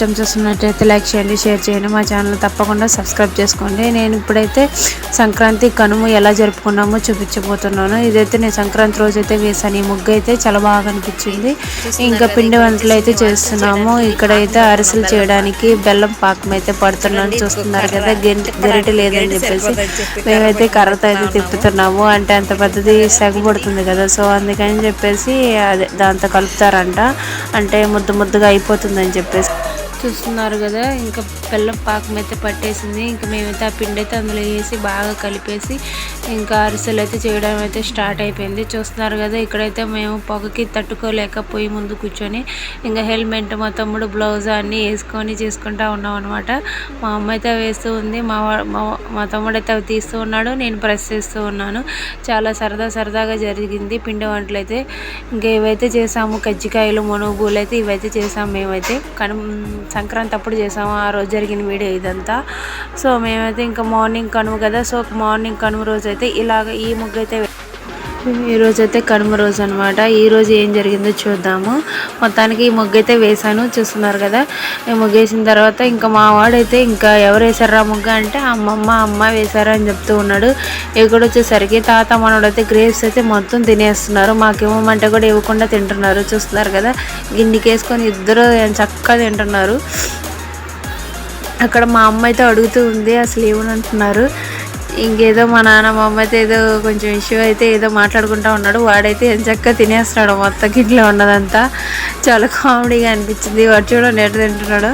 ఇష్టం చూస్తున్నట్టయితే లైక్ చేయండి షేర్ చేయండి. మా ఛానల్ తప్పకుండా సబ్స్క్రైబ్ చేసుకోండి. నేను ఇప్పుడైతే సంక్రాంతి కనుము ఎలా జరుపుకున్నామో చూపించబోతున్నాను. ఇదైతే నేను సంక్రాంతి రోజు అయితే వేసాను ఈ ముగ్గు అయితే చాలా బాగా అనిపించింది. ఇంకా పిండి వంటలు అయితే చేస్తున్నాము. ఇక్కడైతే అరిసెలు చేయడానికి బెల్లం పాకం అయితే పడుతున్నాను చూస్తున్నారు కదా. గెంటి గరిటె లేదని చెప్పేసి మేమైతే కర్రతో అయితే తిప్పుతున్నాము. అంటే అంత పెద్దది సెగబడుతుంది కదా. సో అందుకని చెప్పేసి అదే దాంతో కలుపుతారంట. అంటే ముద్ద ముద్దగా అయిపోతుందని చెప్పేసి చూస్తున్నారు కదా ఇంకా బెల్లం పాకం అయితే పట్టేసింది. ఇంకా మేమైతే ఆ పిండి అయితే అందులో వేసి బాగా కలిపేసి ఇంకా అరిసెలు అయితే చేయడం అయితే స్టార్ట్ అయిపోయింది. చూస్తున్నారు కదా ఇక్కడైతే మేము పొగకి తట్టుకోలేక పోయి ముందు కూర్చొని ఇంకా హెల్మెట్ మా తమ్ముడు బ్లౌజ్ అన్నీ వేసుకొని చేసుకుంటా ఉన్నాం అనమాట మా అమ్మ అయితే వేస్తూ ఉంది మా మా- మా తమ్ముడు అయితే అవి తీస్తూ ఉన్నాడు నేను ప్రెస్ చేస్తూ ఉన్నాను. చాలా సరదా సరదాగా జరిగింది పిండి వంటలు అయితే. ఇంకా ఇవైతే చేసాము కజ్జికాయలు మునుగులు అయితే ఇవైతే చేసాము మేమైతే. కానీ సంక్రాంతి అప్పుడు చేసాము ఆ రోజు జరిగిన వీడియో ఇదంతా. సో మేమైతే ఇంకా మార్నింగ్ కనుమ కదా సో మార్నింగ్ కనుమ రోజు అయితే ఇలాగ ఈ ముగ్గు అయితే వే- ఈ అయితే కనుమ రోజు అనమాట ఈరోజు ఏం జరిగిందో చూద్దాము. మొత్తానికి ఈ ముగ్గు అయితే వేసాను చూస్తున్నారు కదా. ఈ ముగ్గు వేసిన తర్వాత ఇంకా మా వాడైతే ఇంకా ఎవరు వేసారా ముగ్గు అంటే అమ్మమ్మ అమ్మ వేశారా అని చెప్తూ ఉన్నాడు. ఇక్కడ వచ్చేసరికి తాత మనోడైతే గ్రేప్స్ అయితే మొత్తం తినేస్తున్నారు. మాకేమంటే కూడా ఇవ్వకుండా తింటున్నారు చూస్తున్నారు కదా. గిన్నెకి వేసుకొని ఇద్దరు చక్కగా తింటున్నారు. అక్కడ మా అమ్మ అయితే అడుగుతూ ఉంది అసలు ఏమనంటున్నారు ఇంకేదో మా నాన్న మా అమ్మ అయితే ఏదో కొంచెం ఇష్యూ అయితే ఏదో మాట్లాడుకుంటా ఉన్నాడు. వాడైతే ఎంచక్క తినేస్తున్నాడు. మొత్తం ఇంట్లో ఉన్నదంతా. చాలా కామెడీగా అనిపించింది. వాడు చూడండి ఎట్లా తింటున్నాడు.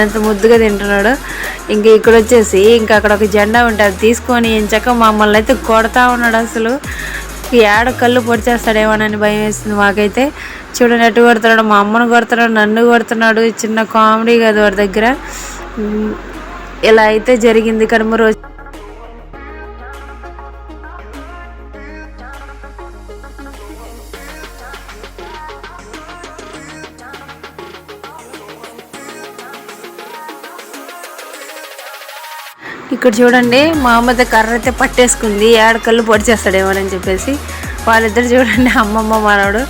ఎంత ముద్దుగా తింటున్నాడు. ఇంకా ఇక్కడ వచ్చేసి ఇంకా అక్కడ ఒక జెండా ఉంటుంది అది తీసుకొని ఎంచక్క మమ్మల్ని అయితే కొడతా ఉన్నాడు అసలు. ఏడ కళ్ళు పొడిచేస్తాడేమోనని భయం వేస్తుంది మాకైతే. చూడండి ఎటు కొడుతున్నాడు. మా అమ్మను కొడుతున్నాడు నన్ను కొడుతున్నాడు. చిన్న కామెడీ కదా వాడి దగ్గర. ఇలా అయితే జరిగింది కనుమ రోజు. ఇక్కడ చూడండి మా అమ్మ అయితే కర్ర అయితే పట్టేసుకుంది ఏడ కళ్ళు పొడి చెప్పేసి. వాళ్ళిద్దరు చూడండి అమ్మమ్మ మనవడు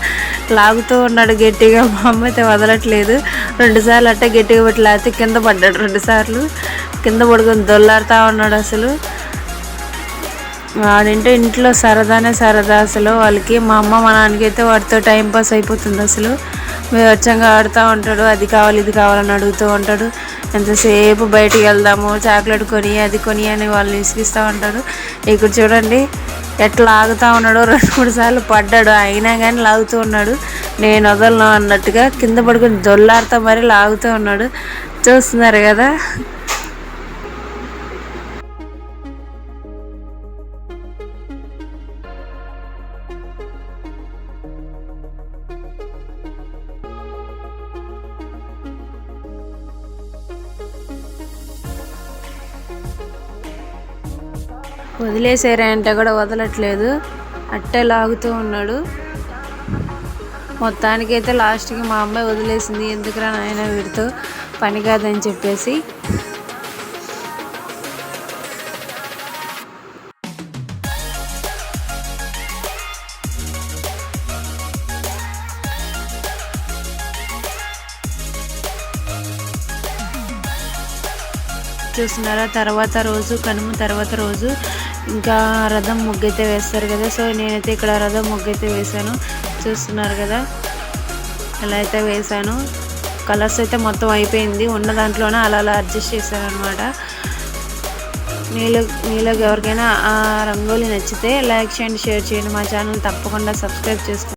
లాగుతూ ఉన్నాడు గట్టిగా. మా అమ్మ అయితే వదలట్లేదు. రెండుసార్లు అట్టే గట్టిగా పెట్టి లాగితే కింద పడ్డాడు రెండు సార్లు. కింద పడుకొని దొల్లాడుతూ ఉన్నాడు అసలు. వాడింటే ఇంట్లో సరదానే సరదా అసలు. వాళ్ళకి మా అమ్మ మా నాన్నకి అయితే వాడితో టైం పాస్ అయిపోతుంది అసలు. వచ్చంగా ఆడుతూ ఉంటాడు అది కావాలి ఇది కావాలని అడుగుతూ ఉంటాడు. ఎంతసేపు బయటికి వెళ్దాము చాక్లెట్ కొని అది కొని అని వాళ్ళు విసిగిస్తూ ఉంటారు. ఇక్కడ చూడండి ఎట్లా ఆగుతూ ఉన్నాడో రెండు మూడు సార్లు పడ్డాడు. అయినా కానీ లాగుతూ ఉన్నాడు. నేను వదలను అన్నట్టుగా కింద పడుకొని దొల్లాడుతూ మరీ లాగుతూ ఉన్నాడు. చూస్తున్నారు కదా? వదిలేసారా అంటే కూడా వదలట్లేదు. అట్టే లాగుతూ ఉన్నాడు. మొత్తానికైతే లాస్ట్కి మా అమ్మాయి వదిలేసింది. ఎందుకురా నాయన వీడితో పని కాదని చెప్పేసి. చూస్తున్నారా? తర్వాత రోజు కనుమ తర్వాత రోజు ఇంకా రథం ముగ్గు అయితే వేస్తారు కదా. సో నేనైతే ఇక్కడ రథం ముగ్గు అయితే వేశాను. చూస్తున్నారు కదా. అలా అయితే వేశాను. కలర్స్ అయితే మొత్తం అయిపోయింది. ఉన్న దాంట్లోనే అలా అలా అడ్జస్ట్ చేశాను అనమాట మీలో మీలో ఎవరికైనా ఆ రంగోలీ నచ్చితే లైక్ చేయండి షేర్ చేయండి. మా ఛానల్ తప్పకుండా సబ్స్క్రైబ్ చేసుకోండి.